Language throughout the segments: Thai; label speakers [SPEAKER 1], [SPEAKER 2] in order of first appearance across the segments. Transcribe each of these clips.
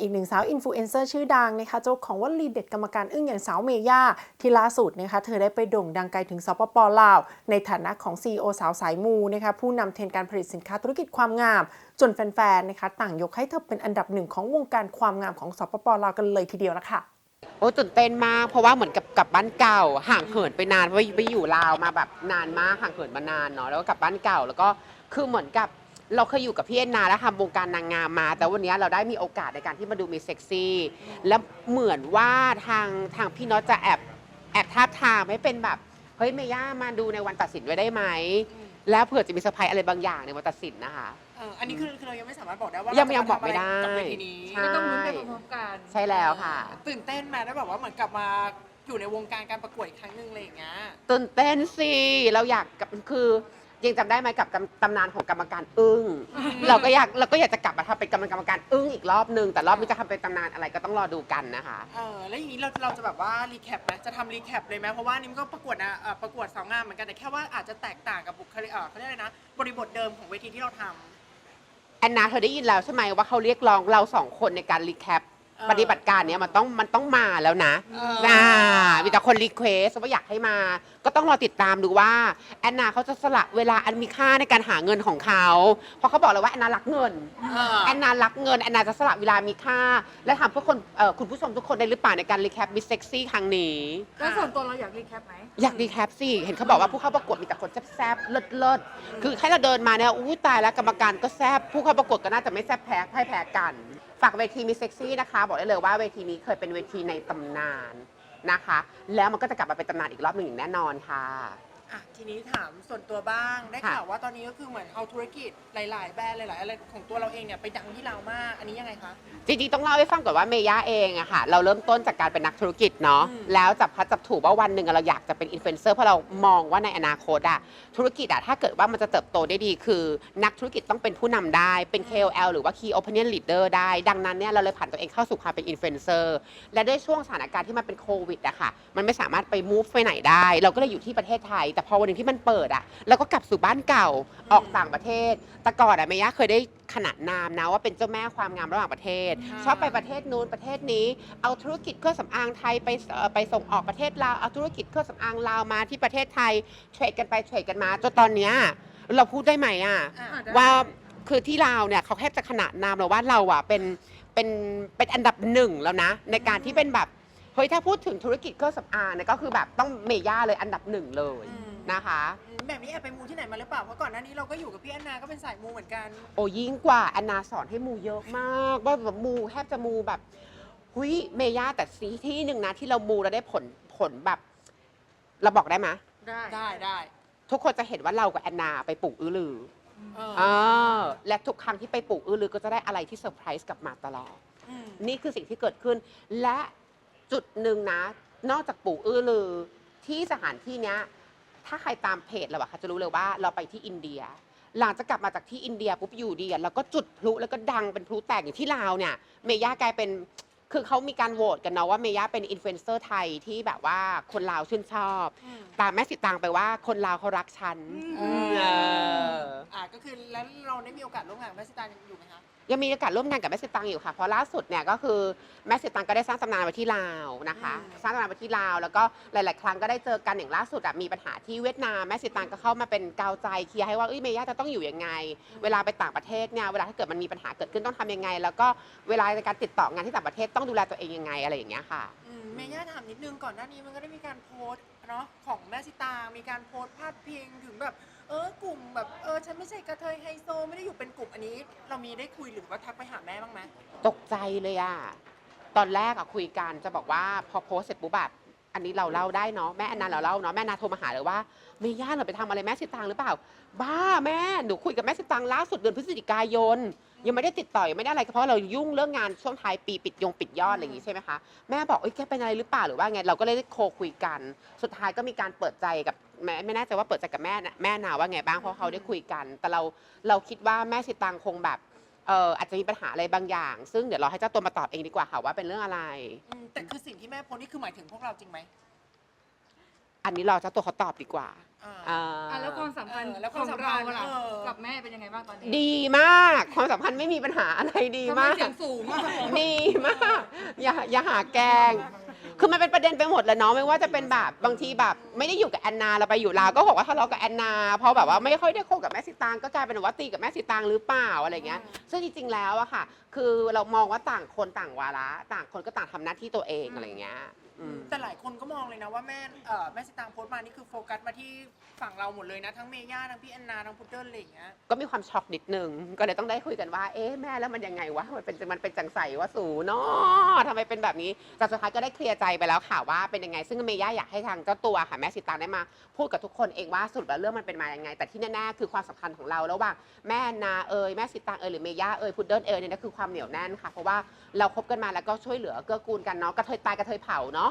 [SPEAKER 1] อีกหนึ่งสาวอินฟลูเอนเซอร์ชื่อดังนะคะเจ้าของวลีเด็ดกรรมการอึ้งอย่างสาวเมย่าที่ล่าสุดนะคะเธอได้ไปโด่งดังไกลถึงสปปลาว ในฐานะของ CEO สาวสายมูนะคะผู้นำเทรนด์การผลิตสินค้าธุรกิจความงาม จนแฟนๆนะคะต่างยกให้เธอเป็นอันดับหนึ่งของวงการความงามของสปปลาวกันเลยทีเดียวละค่ะ
[SPEAKER 2] โอ้ตื่นเต้นมากเพราะว่าเหมือนกับกลับบ้านเก่า ห่างเหินไปนานเพราะว่าไปอยู่ลาวมาแบบนานมากห่างเหินมานานเนาะแล้วก็กลับบ้านเก่า แล้วก็คือเหมือนกับ เราเคยอยู่กับพี่เอ็นนาแล้วทำวงการนางงามมา แต่วันนี้เราได้มีโอกาสในการที่มาดูมีเซ็กซี่ แล้วเหมือนว่าทางทางพี่น็อตจะแอบแอบทาบทามให้เป็นแบบ เฮ้ยเมย่ามาดูในวันตัดสินไว้ได้ไหม แล้วเผื่อจะมีเซอร์ไพรส์อะไรบางอย่างในวันตัดสินนะคะ
[SPEAKER 3] เอออันนี้คือคือเรายังไม่สามารถบอกได้ว่า
[SPEAKER 2] ยั
[SPEAKER 3] ยัง
[SPEAKER 2] ยังบอกไม่ได้
[SPEAKER 3] กับเวทีนี้
[SPEAKER 2] ใช่
[SPEAKER 4] ก็ต้องลุ้นไปพร้อมๆกัน
[SPEAKER 2] ใช่แล้วค่ะ
[SPEAKER 3] ตื่นเต้นมาได้แบบว่าเหมือนกลับมาอยู่ในวงการการประกวดอีกครั้งหนึ่งอะไรอย่างเงี้ย
[SPEAKER 2] ตื่นเต้นสิ เราอยากกับคือ ยังจำได้ไหมกับกำตำนานของกรรมการอึ้ง เราก็อยากเราก็อยากจะกลับมาทำเป็นกรรมกรรมการอึ้งอีกรอบนึง แต่รอบนี้จะทำเป็นตำนานอะไรก็ต้องรอดูกันนะคะ
[SPEAKER 3] เออแล้วอย่างนี้เราเราจะแบบว่ารีแคปไหมจะทำรีแคปเลยไหมเพราะว่านี่มันก็ประกวดนะเอ่อประกวดสาวงามเหมือนกันแต่แค่ว่าอาจจะแตกต่างกับบุคลิกเออเขาเรียกอะไรนะบริบทเดิมของเวทีที่เราทำ
[SPEAKER 2] แอนนาเธอได้ยินแล้วใช่ไหมว่าเขาเรียกร้องเราสองคนในการรีแคป
[SPEAKER 3] เออ
[SPEAKER 2] ปฏิบัติการเนี้ยมันต้องมันต้องมาแล้วนะ
[SPEAKER 3] เออ
[SPEAKER 2] อ่ามีแต่คนรีเควสว่าอยากให้มา ก็ต้องรอติดตามดูว่าแอนนาเขาจะสละเวลาอันมีค่าในการหาเงินของเขา เพราะเขาบอกเลยว่าแอนนารักเงิน
[SPEAKER 3] เออ
[SPEAKER 2] แอนนารักเงินแอนนาจะสละเวลามีค่า และทำเพื่อคนเอ่อคุณผู้ชมทุกคนได้หรือเปล่าในการรีแคปมิสเซ็กซี่ครั้งนี้
[SPEAKER 4] แล้วส่วนตัวเราอยากรีแคปไหม
[SPEAKER 2] อยากรีแคปสิ เห็นเขาบอกว่าผู้เข้าประกวดมีแต่คนแซ่บๆ เลิศๆ คือให้เราเดินมาเนี่ยอู้ตายแล้วกรรมการก็แซ่บผู้เข้าประกวดก็น่าจะไม่แซ่บแพ้ให้แพ้กัน ฝากเวทีมิสเซ็กซี่นะคะ บอกได้เลยว่าเวทีนี้เคยเป็นเวทีในตำนาน นะคะ แล้วมันก็จะกลับมาเป็นตำนานอีกรอบหนึ่งอย่างแน่นอนค่ะ
[SPEAKER 3] อะทีนี้ถามส่วนตัวบ้างได้
[SPEAKER 2] ค่ะ
[SPEAKER 3] ข่าวว่าตอนนี้ก็คือเหมือนเอาธุรกิจหลาย ๆ แบรนด์หลาย ๆ อะไรของตัวเราเองเนี่ยไปดังที่เราวมาก อันนี้ยังไงคะ
[SPEAKER 2] จริงๆ ต้องเล่าให้ฟังก่อนว่าเมย่าเองอะค่ะ เราเริ่มต้นจากการเป็นนักธุรกิจเนาะ
[SPEAKER 3] อืม
[SPEAKER 2] แล้วจับพลัดจับถูกว่าวันหนึ่งอะเราอยากจะเป็นอินฟลูเอนเซอร์เพราะเรามองว่าในอนาคตอะธุรกิจอะถ้าเกิดว่ามันจะเติบโตได้ดีคือ นักธุรกิจต้องเป็นผู้นำได้เป็น KOL หรือว่า Key Opinion Leader ได้ ดังนั้นเนี่ยเราเลยผ่านตัวเองเข้าสู่ความเป็นอินฟลูเอนเซอร์และด้วยช่วงสถานการณ์ที่มันเป็นโควิดอะค่ะมันไม่สามารถไปมูฟไปไหนได้ เราก็เลยอยู่ที่ประเทศไทยแต่พอวันหนึ่งที่มันเปิดอะเราก็กลับสู่บ้านเก่าออกต่างประเทศ แต่ก่อนอะเมย่าเคยได้ขนานนามนะว่าเป็นเจ้าแม่ความงามระหว่างประเทศ
[SPEAKER 3] ค่ะ
[SPEAKER 2] ชอบไปประเทศนู้นประเทศนี้ เอาธุรกิจเครื่องสำอางไทยไปเอ่อไปส่งออกประเทศลาวเอาธุรกิจเครื่องสำอางลาวมาที่ประเทศไทยเทรดกันไปเทรดกันมาจนตอนเนี้ยเราพูดได้ไหมอะ
[SPEAKER 3] อะ
[SPEAKER 4] อะได้
[SPEAKER 2] ว่าคือที่ลาวเนี่ยเขาแทบจะขนานนามเราว่าเราอะเป็นเป็นเป็นอันดับหนึ่งแล้วนะ ในการที่เป็นแบบเฮ้ยถ้าพูดถึงธุรกิจเครื่องสำอางเนี่ยก็คือแบบต้องเมย่าเลยอันดับหนึ่งเลย
[SPEAKER 3] อืม
[SPEAKER 2] นะคะ
[SPEAKER 3] อืมแบบนี้แอบไปมูที่ไหนมาหรือเปล่าเพราะก่อนหน้านี้เราก็อยู่กับพี่แอนนาก็เป็นสายมูเหมือนกัน
[SPEAKER 2] โอ้ยิ่งกว่าแอนนาสอนให้มูเยอะมากว่าแบบมูแทบจะมูแบบหุยเมย่าแต่ซีที่หนึ่งนะที่เรามูแล้วได้ผลผลแบบ เราบอกได้ไหมย
[SPEAKER 4] ได้
[SPEAKER 3] ได้ได้
[SPEAKER 2] ทุกคนจะเห็นว่าเรากับแอนนาไปปลูกอื้อลือ
[SPEAKER 3] เออ
[SPEAKER 2] เออและทุกครั้งที่ไปปลูกอื้อลือก็จะได้อะไรที่เซอร์ไพรส์กลับมาตลอด
[SPEAKER 3] ม
[SPEAKER 2] นี่คือสิ่งที่เกิดขึ้น และจุดหนึ่งนะ นอกจากปลูกอื้อลือที่สถานที่เนี้ย ถ้าใครตามเพจเราอะค่ะจะรู้เลยว่าเราไปที่อินเดีย หลังจากกลับมาจากที่อินเดียปุ๊บอยู่ดีอะเราก็จุดพลุแล้วก็ดังเป็นพลุแตกอย่างที่ลาวเนี่ย เมย่ากลายเป็นคือเขามีการโหวตกันเนาะว่าเมย่าเป็นอินฟลูเอนเซอร์ไทยที่แบบว่าคนลาวชื่นชอบ
[SPEAKER 3] อืม
[SPEAKER 2] ตามแม่สิตางไปว่าคนลาวเขารักฉัน
[SPEAKER 3] อืม
[SPEAKER 2] เออ
[SPEAKER 3] อ่าก็คือแล้วเราได้มีโอกาสร่วมงานกับแม่สิตาอยู่ไหมคะ
[SPEAKER 2] ยังมีโอกาสร่วมงานกับแม่สิตังอยู่ค่ะ เพราะล่าสุดเนี่ยก็คือแม่สิตังก็ได้สร้างตำนานไว้ที่ลาวนะคะ
[SPEAKER 3] อืม
[SPEAKER 2] สร้างตำนานไว้ที่ลาว แล้วก็หลาย ๆ ครั้งก็ได้เจอกันอย่างล่าสุดอะมีปัญหาที่เวียดนามแม่สิตังก็เข้ามาเป็นกาวใจเคลียร์ให้ว่าเอ้ยเมย่าจะต้องอยู่ยังไง เวลาไปต่างประเทศเนี่ยเวลาถ้าเกิดมันมีปัญหาเกิดขึ้นต้องทำยังไง แล้วก็เวลาในการติดต่องานที่ต่างประเทศต้องดูแลตัวเองยังไงอะไรอย่างเงี้ยค่ะ
[SPEAKER 3] อืมเมย่าถามนิดนึงก่อนหน้านี้มันก็ได้มีการโพสต์เนาะของแม่สิตางมีการโพสต์พาดพิงถึงแบบ เออกลุ่มแบบเออฉันไม่ใช่กระเทยไฮโซไม่ได้อยู่เป็นกลุ่มอันนี้ เรามีได้คุยหรือว่าทักไปหาแม่บ้างไหม
[SPEAKER 2] ตกใจเลยอะตอนแรกอะคุยกันจะบอกว่าพอโพสเสร็จปุ๊บแบบอันนี้เราเล่าได้เนาะแม่แอนนาเราเล่าเนาะแม่นาโทรมาหาเลยว่าเมย่าเราไปทำอะไรแม่สิตังหรือเปล่า บ้าแม่หนูคุยกับแม่สิตังล่าสุดเดือนพฤศจิกายน ยังไม่ได้ติดต่อยังไม่ได้อะไรเพราะเรายุ่งเรื่องงานช่วงท้ายปีปิดยงปิดยอดอะไรอย่างงี้ใช่ไหมคะแม่บอกเอ้ยแกเป็นอะไรหรือเปล่าหรือว่าไงเราก็เลยโคคุยกัน สุดท้ายก็มีการเปิดใจกับ แม่ไม่แน่ใจว่าเปิดใจกับแม่นะแม่นาว่าไงบ้างเพราะเขาได้คุยกัน แต่เราเราคิดว่าแม่สิตังคงแบบเอออาจจะมีปัญหาอะไรบางอย่าง ซึ่งเดี๋ยวเราให้เจ้าตัวมาตอบเองดีกว่าค่ะว่าเป็นเรื่องอะไร
[SPEAKER 3] อืมแต่คือสิ่งที่แม่โพสต์นี่คือหมายถึงพวกเราจริงไหม
[SPEAKER 2] อันนี้รอเจ้าตัวเขาตอบดีกว่า
[SPEAKER 3] อ่า
[SPEAKER 2] อ่า
[SPEAKER 4] อะแล้วความสัมพันธ์
[SPEAKER 3] เออแล้วค
[SPEAKER 4] ข
[SPEAKER 3] วาม
[SPEAKER 4] อง
[SPEAKER 3] สัมพั
[SPEAKER 4] เรา
[SPEAKER 3] นธ์
[SPEAKER 4] ล่ะ
[SPEAKER 3] เออ
[SPEAKER 4] กับแม่เป็นยังไงบ้างตอนนี้
[SPEAKER 2] ดีมากความสัมพันธ์ไม่มีปัญหาอะไรดี
[SPEAKER 4] ทำไม
[SPEAKER 2] มาก
[SPEAKER 4] เสียงสูงอะ
[SPEAKER 2] ดีมากอย่าอย่าหาแกล้ง คือมันเป็นประเด็นไปหมดเลยเนาะไม่ว่าจะเป็นแบบบางทีแบบไม่ได้อยู่กับแอนนาเราไปอยู่ลาวก็บอกว่าทะเลาะกับแอนนาเพราะแบบว่าไม่ค่อยได้คบกับแม่สิตางก็กลายเป็นว่าตีกับแม่สิตางหรือเปล่าอะไรเงี้ย ซึ่งจริงๆแล้วอะค่ะ คือเรามองว่าต่างคนต่างวาระ ต่างคนก็ต่างทำหน้าที่ตัวเองอะไรเงี้ยอืม
[SPEAKER 3] แต่หลายคนก็มองเลยนะว่าแม่เอ่อแม่สิตางโพสต์มานี่คือโฟกัสมาที่ฝั่งเราหมดเลยนะ ทั้งเมย่าทั้งพี่แอนนาทั้งพุดเดิ้ลอะไรอย่างเงี้ย
[SPEAKER 2] ก็มีความช็อกนิดนึง ก็เลยต้องได้คุยกันว่า เอ๊ะแม่แล้วมันยังไงวะ มันเป็นมันเป็นจังใสว่าสูเนาะทำไมเป็นแบบนี้แต่สุดท้ายก็ได้เคลียร์ใจไปแล้วค่ะว่าเป็นยังไง ซึ่งเมย่าอยากให้ทางเจ้าตัวค่ะแม่สิตางได้มา พูดกับทุกคนเองว่าสรุปแล้วเรื่องมันเป็นมายังไง แต่ที่แน่ๆคือความสัมพันธ์ของเราระหว่างแม่นาเอยแม่สิตางเอยหรือเมย่าเอยพุดเดิ้ลเอยเนี่ยนะคือความเหนียวแน่นค่ะเพราะว่าเราคบกันมาแล้วก็ช่วยเหลือเกื้อกูลกันเนาะกระเทยตายกระเทยเผาเนาะ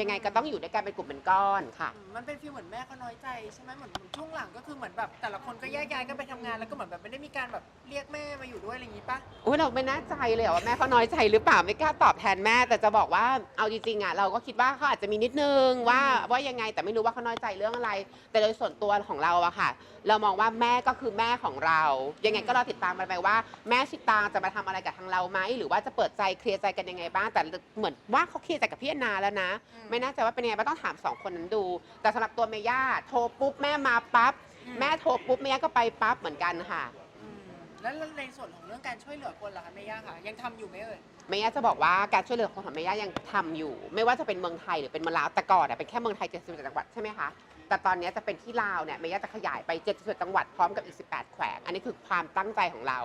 [SPEAKER 2] ยังไงก็ต้องอยู่ด้วยกันเป็นกลุ่มเป็นก้อนค่ะ
[SPEAKER 3] อืมมันเป็นฟีลเหมือนแม่เขาน้อยใจใช่ไหมเหมือนเหมือนช่วงหลังก็คือเหมือนแบบแต่ละคนก็แยกย้ายกันไปทำงานแล้วก็เหมือนแบบไม่ได้มีการแบบเรียกแม่มาอยู่ด้วยอะไรอย่างงี้ปะ
[SPEAKER 2] อุ้ยเราไม่แน่ใจเลยอะว่าแม่เขาน้อยใจหรือเปล่าไม่กล้าตอบแทนแม่ แต่จะบอกว่าเอาจริงๆอะเราก็คิดว่าเขาอาจจะมีนิดนึงว่าว่ายังไงแต่ไม่รู้ว่าเขาน้อยใจเรื่องอะไร แต่โดยส่วนตัวของเราอะค่ะ เรามองว่าแม่ก็คือแม่ของเรา ยังไงก็รอติดตามกันไปว่า แม่สิตางจะมาทำอะไรกับทางเราไหมหรือว่าจะเปิดใจเคลียร์ใจกันยังไงบ้างแต่เหมือนว่าเขาเคลียร์ใจกับพี่แอนนาแล้วนะ
[SPEAKER 3] อืม
[SPEAKER 2] ไม่แน่ใจว่าเป็นยังไงบ้างต้องถามสองคนนั้นดู แต่สำหรับตัวเมย่าโทรปุ๊บแม่มาปั๊บ
[SPEAKER 3] อืม
[SPEAKER 2] แม่โทรปุ๊บเมย่าก็ไปปั๊บเหมือนกันค่ะ
[SPEAKER 3] อืมแล้วในส่วนของเรื่องการช่วยเหลือคนล่ะคะเมย่าค่ะ ยังทำอยู่ไหมเอ่ย
[SPEAKER 2] เมย่าจะบอกว่าการช่วยเหลือคนของเมย่ายังทำอยู่ ไม่ว่าจะเป็นเมืองไทยหรือเป็นเมืองลาวแต่ก่อนอะเป็นแค่เมืองไทย71จังหวัดใช่ไหมคะ แต่ตอนนี้จะเป็นที่ลาวเนี่ยเมย่าจะขยายไป71จังหวัดพร้อมกับอีก 18 แขวง อันนี้คือความตั้งใจของเรา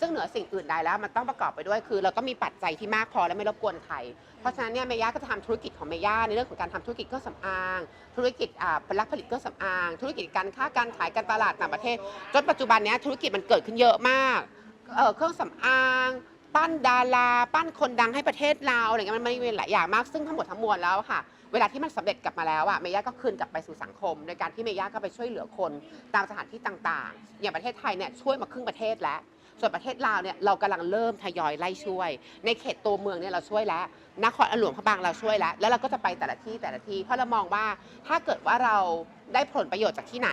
[SPEAKER 2] ซึ่งเหนือสิ่งอื่นใดแล้วมันต้องประกอบไปด้วยคือ เราก็มีปัจจัยที่มากพอและไม่รบกวนใคร เพราะฉะนั้นเนี่ยเมย่าก็จะทำธุรกิจของเมย่าในเรื่องของการทำธุรกิจเครื่องสำอาง ธุรกิจอ่าผลิตผลิตเครื่องสำอาง ธุรกิจการค้าการขายการตลาดต่างประเทศจนปัจจุบันเนี้ยธุรกิจมันเกิดขึ้นเยอะมากเอ่อเครื่องสำอาง ปั้นดารา ปั้นคนดังให้ประเทศเราอะไรเงี้ยมันมันมีหลายอย่างมากซึ่งทั้งหมดทั้งมวลแล้วค่ะ เวลาที่มันสำเร็จกลับมาแล้วอะเมย่าก็คืนกลับไปสู่สังคม โดยการที่เมย่าก็ไปช่วยเหลือคนตามสถานที่ต่างๆ อย่างประเทศไทยเนี่ยช่วยมาครึ่งประเทศแล้วส่วนประเทศลาวเนี่ยเรากำลังเริ่มทยอยไล่ช่วย ในเขตตัวเมืองเนี่ยเราช่วยแล้วนครหลวงพระบางเราช่วยแล้ว แล้วเราก็จะไปแต่ละที่แต่ละที่เพราะเรามองว่าถ้าเกิดว่าเราได้ผลประโยชน์จากที่ไหน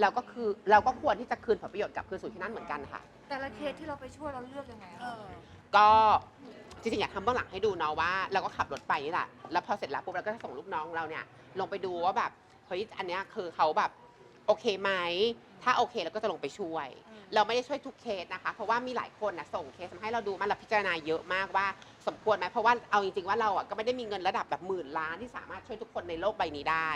[SPEAKER 2] เราก็คือเราก็ควรที่จะคืนผลประโยชน์กลับคืนสู่ที่นั่นเหมือนกันค่ะ
[SPEAKER 4] แต่ละเคสที่เราไปช่วยเราเลือกยังไง
[SPEAKER 3] เอ
[SPEAKER 4] อะ
[SPEAKER 3] อ
[SPEAKER 2] ก็จริงๆอยากทำเบื้องหลังให้ดูเนาะว่าเราก็ขับรถไปนี่แหละแล้วพอเสร็จแล้วปุ๊บเราก็จะส่งลูกน้องเราเนี่ย ลงไปดูว่าแบบเฮ้ยอันเนี้ยคือเขาแบบโอเคไหมถ้าโอเคเราก็จะลงไปช่วย
[SPEAKER 3] อืม
[SPEAKER 2] เราไม่ได้ช่วยทุกเคสนะคะ เพราะว่ามีหลายคนนะส่งเคสมาให้เราดูมาเราพิจารณาเยอะมากว่า สมควรไหมเพราะว่าเอาจริงๆว่าเราอะก็ไม่ได้มีเงินระดับแบบหมื่นล้านที่สามารถช่วยทุกคนในโลกใบนี้ได้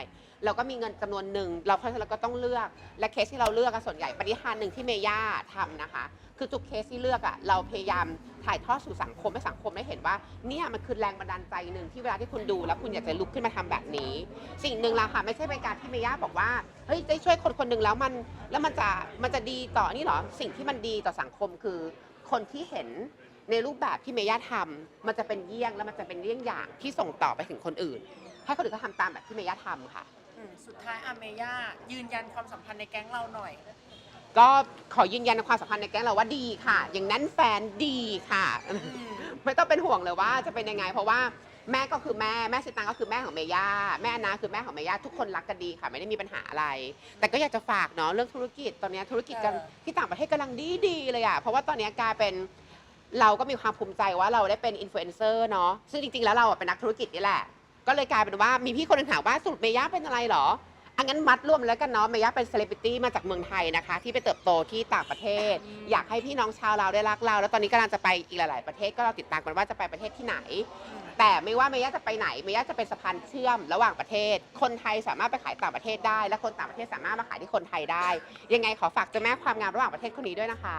[SPEAKER 2] เราก็มีเงินจำนวนหนึ่งเราเพราะฉะนั้นเราก็ต้องเลือกและเคสที่เราเลือกอะส่วนใหญ่ปฏิหารหนึ่งที่เมย่าทำนะคะ คือทุกเคสที่เลือกอะเราพยายามถ่ายทอดสู่สังคมให้สังคมได้เห็นว่าเนี่ยมันคือแรงบันดาลใจหนึ่งที่เวลาที่คุณดู แล้วคุณอยากจะลุกขึ้นมาทำแบบนี้ สิ่งหนึ่งละค่ะไม่ใช่เป็นการที่เมย่าบอกว่าเฮ้ยได้ช่วยคนคนหนึ่งแล้วมันแล้วมันจะมันจะดีต่อนี่เหรอสิ่งที่มันดีต่อสังคมคือคนที่เห็น ในรูปแบบที่เมย่าทำมันจะเป็นเยี่ยงแล้วมันจะเป็นเยี่ยงอย่างที่ส่งต่อไปถึงคนอื่น ให้คนอื่นเขาทำตามแบบที่เมย่าทำค่ะ
[SPEAKER 3] อืมสุดท้ายอะเมย่ายืนยันความสัมพันธ์ในแก๊งเราหน่อย
[SPEAKER 2] ก็ขอยืนยันในความสัมพันธ์ในแก๊งเราว่าดีค่ะ อย่างนั้นแฟนดีค่ะ
[SPEAKER 3] อืม
[SPEAKER 2] ไม่ต้องเป็นห่วงเลยว่าจะเป็นยังไง เพราะว่าแม่ก็คือแม่แม่สิตังก็คือแม่ของเมย่าแม่อนาคือแม่ของเมย่าทุกคนรักกันดีค่ะ ไม่ได้มีปัญหาอะไร แต่ก็อยากจะฝากเนาะเรื่องธุรกิจตอนนี้ธุรกิจกัน
[SPEAKER 3] เออ
[SPEAKER 2] ที่ต่างประเทศกำลังดีดีๆเลยอะเพราะว่าตอนนี้กลายเป็น เราก็มีความภูมิใจว่าเราได้เป็นอินฟลูเอนเซอร์เนาะซึ่งจริงๆ แล้วเราอะเป็นนักธุรกิจนี่แหละ ก็เลยกลายเป็นว่ามีพี่คนหนึงถามว่าสรุปเมย่าเป็นอะไรเหรออันงั้นมัดรวมแล้วกันเนาะเมย่าเป็นเซเลบริตี้มาจากเมืองไทยนะคะ ที่ไปเติบโตที่ต่างประเทศ อยากให้พี่น้องชาวเราวได้รักเรา แล้วตอนนี้กำลังจะไปอีกหลายๆประเทศก็เราติดตามกันว่าจะไปประเทศที่ไหน แต่ไม่ว่าเมย่าจะไปไหนเมย่าจะเป็นสะพานเชื่อมระหว่างประเทศ คนไทยสามารถไปขายต่างประเทศได้ และคนต่างประเทศสามารถมาขายที่คนไทยได้ ยังไงขอฝากเจ้าแม่ความงามระหว่างประเทศคนนี้ด้วยนะคะ